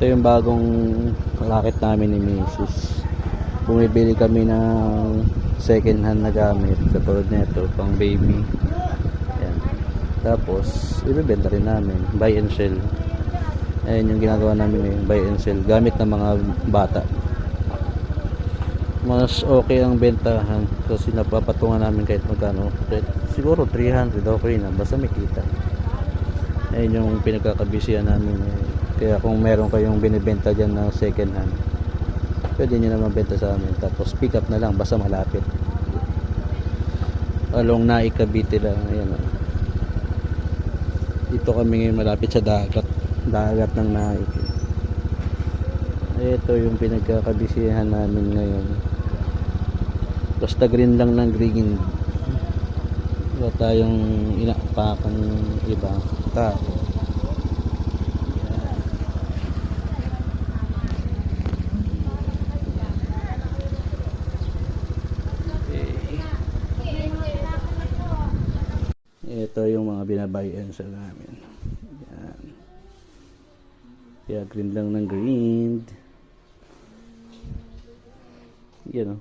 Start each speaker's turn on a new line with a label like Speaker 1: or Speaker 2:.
Speaker 1: Ito yung bagong racket namin ni Mrs. Bumibili kami ng second hand na gamit katulad nito pang baby. Ayan. Tapos ibebenta rin namin buy and sell. Ayan yung ginagawa namin ngayon buy and sell gamit ng mga bata. Mas okay ang bentahan kasi napapatungan namin kahit magkano. Siguro 300 okay na basta may kita. Ayan yung pinagkakabisihan namin ngayon. Kaya kung meron kayong binibenta dyan na second hand, pwede nyo naman benta sa amin. Tapos pick up na lang, basta malapit. Along Naik Cavite lang. Ayan, oh. Dito kami ngayon malapit sa dagat. Dagat ng Naik. Ito yung pinagkakabisihan namin ngayon. Basta green lang ng green. Wala tayong inapakan iba. Tao. Ito yung mga binabayan sa namin. Yan. Kaya green lang ng green. Yan o.